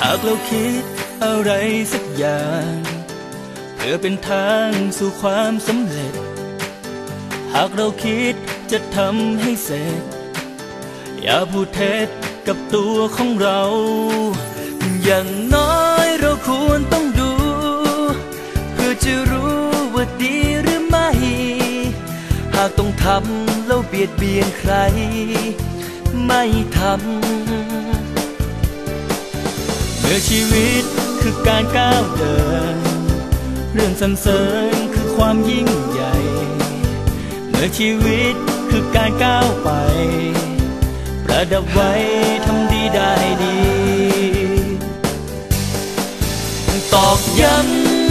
หากเราคิดอะไรสักอย่าง เพื่อเป็นทางสู่ความสำเร็จ หากเราคิดจะทำให้เสร็จ อย่าพูดเท็จกับตัวของเรา อย่างน้อยเราควรต้องดู เพื่อจะรู้ว่าดีหรือไม่ หากต้องทำแล้วเบียดเบียนใคร ไม่ทำเมื่อชีวิตคือการก้าวเดิน เรื่องสรรเสริญคือความยิ่งใหญ่ เมื่อชีวิตคือการก้าวไป ประดับไว้ทำดีได้ดี ตอกย้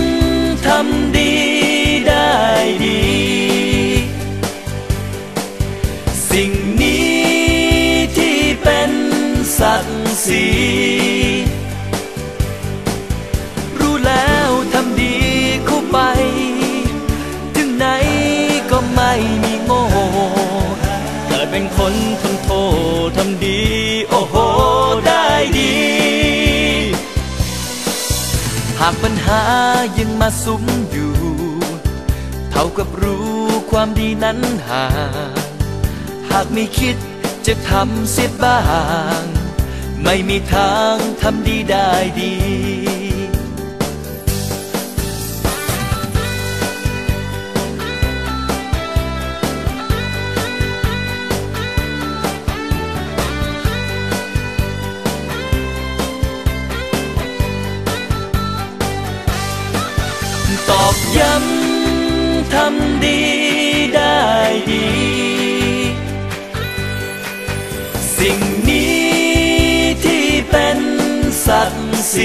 ำทำดีได้ดี สิ่งนี้ที่เป็นศักดิ์ศรีากปัญหายังมาซุ้มอยู่ เท่ากับรู้ความดีนั้นห่างหากไม่คิดจะทำเสียบ้าง ไม่มีทางทำดีได้ดี ย้ำทำดีได้ดี สิ่งนี้ที่เป็นศักดิ์ศ